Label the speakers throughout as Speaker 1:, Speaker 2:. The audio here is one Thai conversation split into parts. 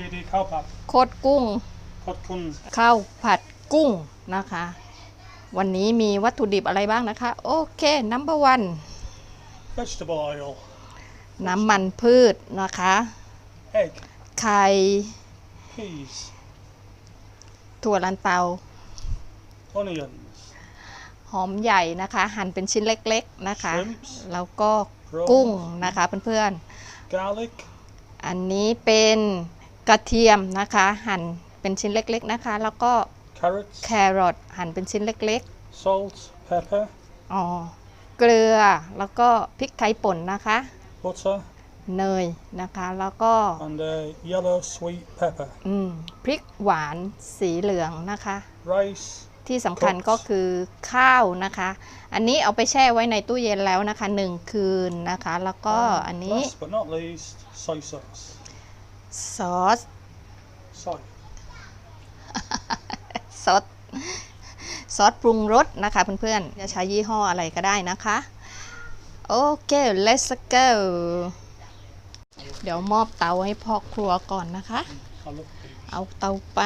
Speaker 1: ีดีข้าวผัดโคกุ้งดุ
Speaker 2: ข้าวผัดกุ้งนะคะ วันนี้มีวัตถุดิบอะไรบ้างนะคะ โอเคน้ำประวัน
Speaker 1: vegetable oil
Speaker 2: น้ำมันพืชนะคะ egg ไข่ peas ถั่วลันเตา onions หอมใหญ่นะคะ หั่นเป็นชิ้นเล็กๆนะคะ Shrimps แล้วก็กุ้งนะคะเพื่อน garlic ๆอันนี้เป็นกระเทียมนะคะหั่นเป็นชิ้นเล็กๆนะคะ แล้วก็ carrots แครอทหั่นเป็นชิ้นเล็ก
Speaker 1: salt pepper
Speaker 2: ๆอ๋อ เกลือแล้วก็ พริกไทยป่นนะคะ butter เนยนะคะแล้วก็
Speaker 1: and h yellow sweet pepper
Speaker 2: อืม พริกหวานสีเหลืองนะคะ rice ที่สำคัญก็คือข้าวนะคะ อันนี้เอาไปแช่ไว้ในตู้เย็นแล้วนะคะหนึ่งคืนนะคะแล้วก็อันนี
Speaker 1: ้ last but not least soy sauce ซอสซอส
Speaker 2: ซอสซอสปรุงรสนะคะเพื่อนๆจะใช้ยี่ห้ออะไรก็ได้นะคะ โอเค let's go เดี๋ยวมอบเตาให้พ่อครัวก่อนนะคะ เอาเตาไป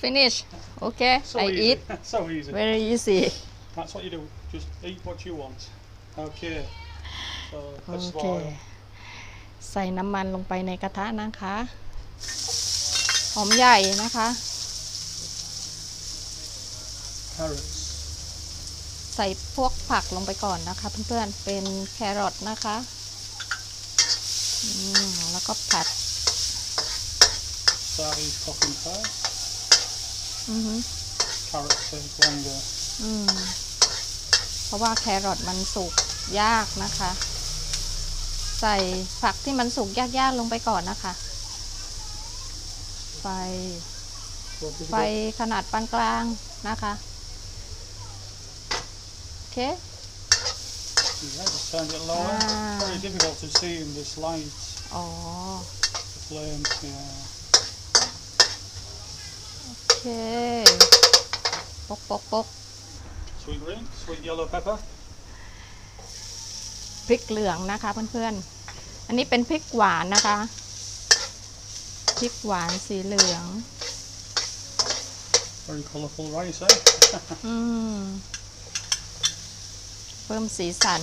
Speaker 2: finish โอเค I eat o e a y very easy
Speaker 1: that's what you do just eat what you want okay
Speaker 2: โอเค ใส่น้ำมันลงไปในกระทะนะคะ หอมใหญ่นะคะ ใส่พวกผักลงไปก่อนนะคะเพื่อนๆ เป็นแครอทนะคะ แล้วก็ผัด
Speaker 1: Sari fucking f อ r s t Mm-hmm. c a
Speaker 2: อืมเพราะว่าแครอทมันสุกยากนะคะใส่ผักที่มันสุกยากๆ ลงไปก่อนนะคะไฟไฟขนาดปานกลางนะคะ โอเค
Speaker 1: Yeah, just turned it lower. Ah. Very difficult to see in this light.
Speaker 2: Oh.
Speaker 1: The flame, yeah.
Speaker 2: Okay. Bok, bok, bok.
Speaker 1: Sweet green, sweet yellow pepper.
Speaker 2: พริกเหลืองนะคะเพื่อนๆอันนี้เป็นพริกหวานนะคะ พริกหวานสีเหลือง เพิ่มสีสัน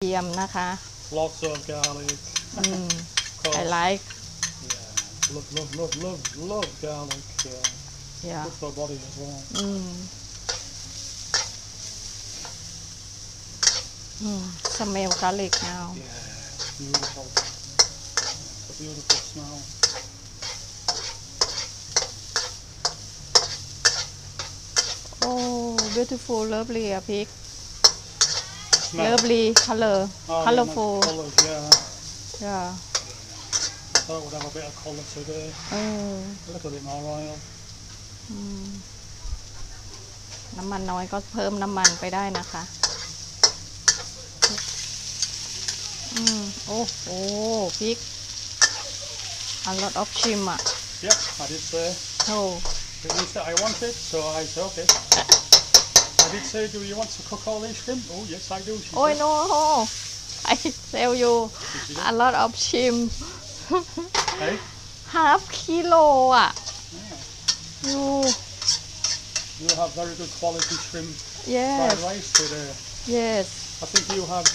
Speaker 2: เทียมนะคะ
Speaker 1: ลอกเซอร์กาลีไอไลค์ลอกลุกลุกลุกลุกกาลีค์กตัี้
Speaker 2: ย Mm, smell garlic now. Yeah,
Speaker 1: beautiful. A beautiful smell.
Speaker 2: Oh, beautiful, lovely, a pig. Smell. Lovely color, oh, colorful. Yeah,
Speaker 1: colors, yeah. Yeah. I thought it would have a bit of colour today.
Speaker 2: Oh. A
Speaker 1: little bit more oil.
Speaker 2: Mm. น้ำมันน้อยก็เพิ่มน้ำมันไปได้นะคะอืมโอ้โหพริก mm. oh, oh, a lot of shrimp.
Speaker 1: Yep, I did say. Oh, It is that I wanted, so I said okay. I did say, do you want to cook all these shrimp? Oh yes, I do.
Speaker 2: Oh said. no I tell you a lot of shrimp. Hey, half kilo อ่ะ ah. you
Speaker 1: you have very good quality shrimp yes fried rice today. Uh, yes I think you have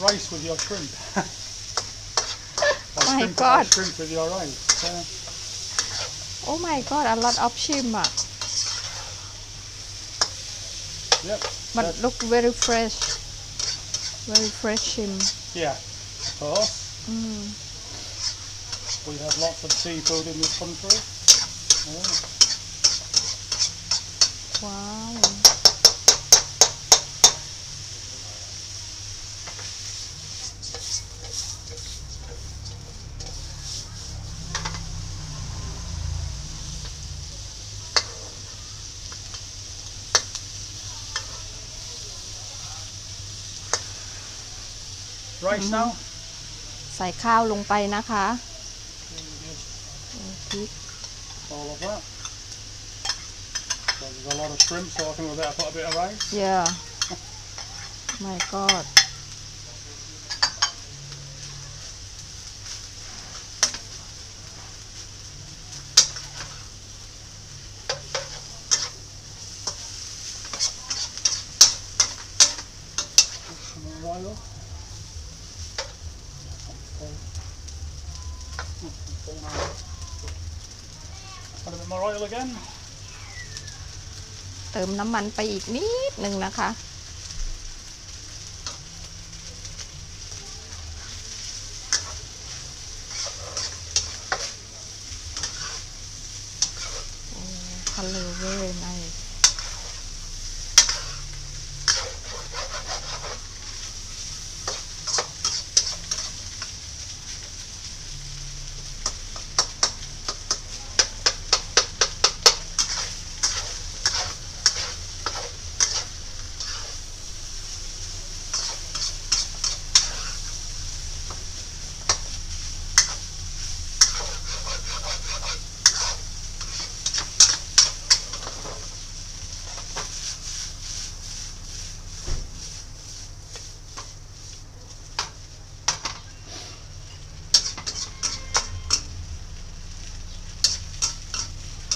Speaker 1: rice with your shrimp. or my shrimp, god. Or uh, shrimp with your rice.
Speaker 2: Uh. Oh my god, a lot of shrimp. Yep. But look very fresh. Very fresh shrimp.
Speaker 1: Yeah, of course. Mm. We have lots of seafood in this country. Yeah. Wow. rice now
Speaker 2: ใส่ข้าวลงไปนะคะพริก
Speaker 1: all of that so there's a lot of shrimp so I think we better put a bit of rice
Speaker 2: yeah my god
Speaker 1: 来了。เติมน
Speaker 2: ้ำมันไปอีกนิดหนึ่งนะคะทะเลเวอร์นะ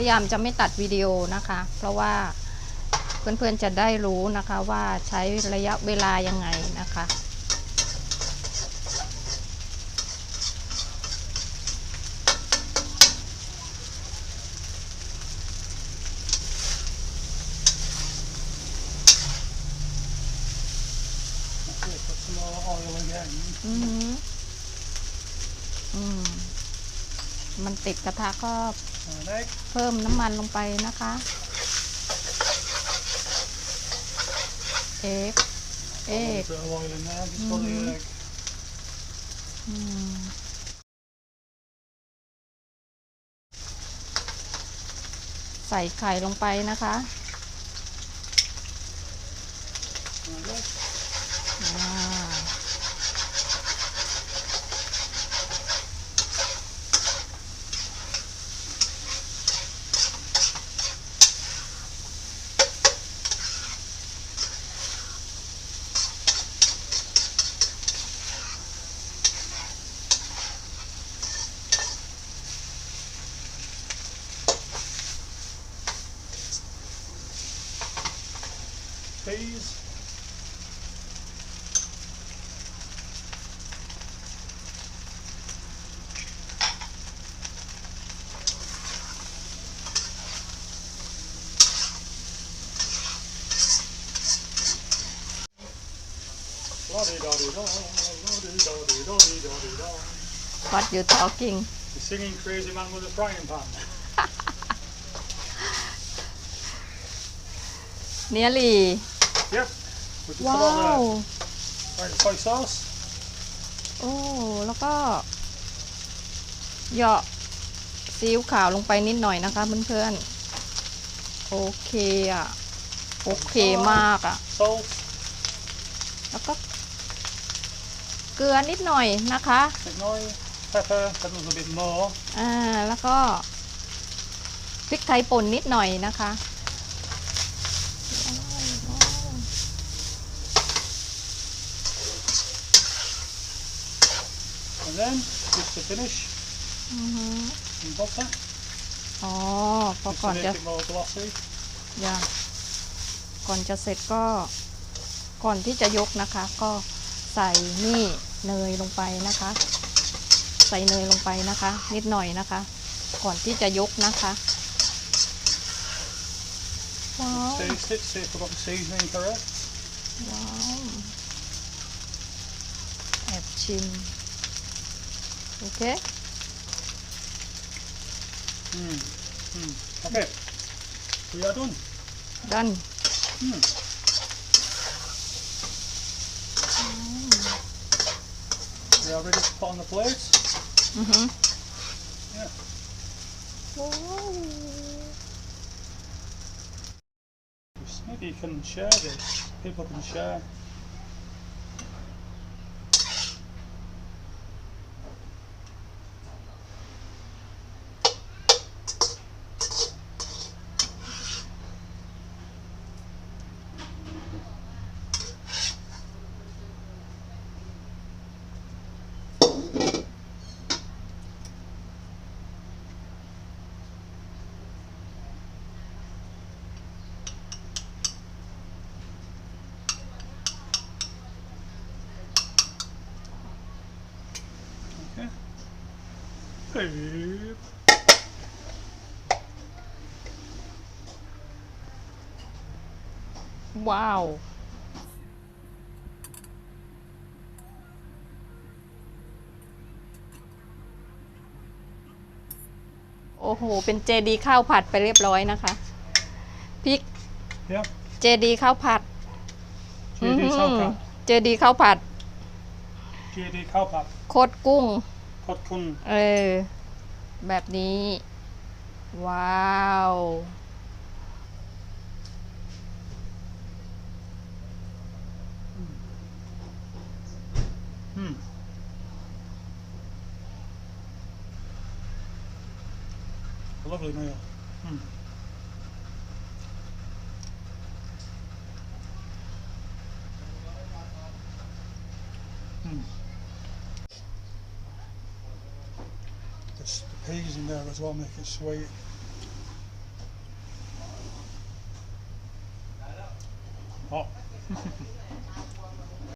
Speaker 2: ยายามจะไม่ตัดวิดีโอนะคะ เพราะว่าเพื่อนๆจะได้รู้นะคะว่าใช้ระยะเวลายังไงนะคะมอืมมันติดกระทะก็เพิ่มน้ำมันลงไปนะคะ เอกเอกใส่ไข่ลงไปนะคะ What you talking
Speaker 1: He's i n g i n g crazy man with a frying pan
Speaker 2: Nearly Yep we just Wow
Speaker 1: Right soy sauce
Speaker 2: Oh, แล้วก็หยอะซีอิ๊วขาวลงไปนิดหน่อยนะคะเพื่อนๆโอเคอ่ะโอเคมากอ่ะแล้วก็เกลือนิดหน่อยนะคะ
Speaker 1: เล็กน้อยถ้าเธอขนมสำเร็จโม
Speaker 2: อ่า แล้วก็ พริกไทยป่นนิดหน่อยนะคะ
Speaker 1: แล้วจะ
Speaker 2: อ๋ออก่อนจะอย่าก่อนจะเสร็จก็ ก่อนที่จะยกนะคะก็ใส่นี่เนยลงไปนะคะ ใส่เนยลงไปนะคะ นิดหน่อยนะคะ ก่อนที่จะยกนะคะว้าวว้าวแอบชิม โอเค
Speaker 1: อืม อืม โอเค are d o n ดัน You all ready to put on the plates. Mm-hmm. Yeah.
Speaker 2: Whoa.
Speaker 1: Maybe you can share this. People can share. ว้าว โอ้โห เป
Speaker 2: ็นเจดีข้าวผัดไปเรียบร้อยนะคะพริกเจดีข้าวผัด
Speaker 1: เจดีข้าวผัด เจดีข้าวผัดโคตรกุ้งดทุน
Speaker 2: เออแบบนี้ ว้าว
Speaker 1: อืมอรยยอืม peas in there as well, make it sweet.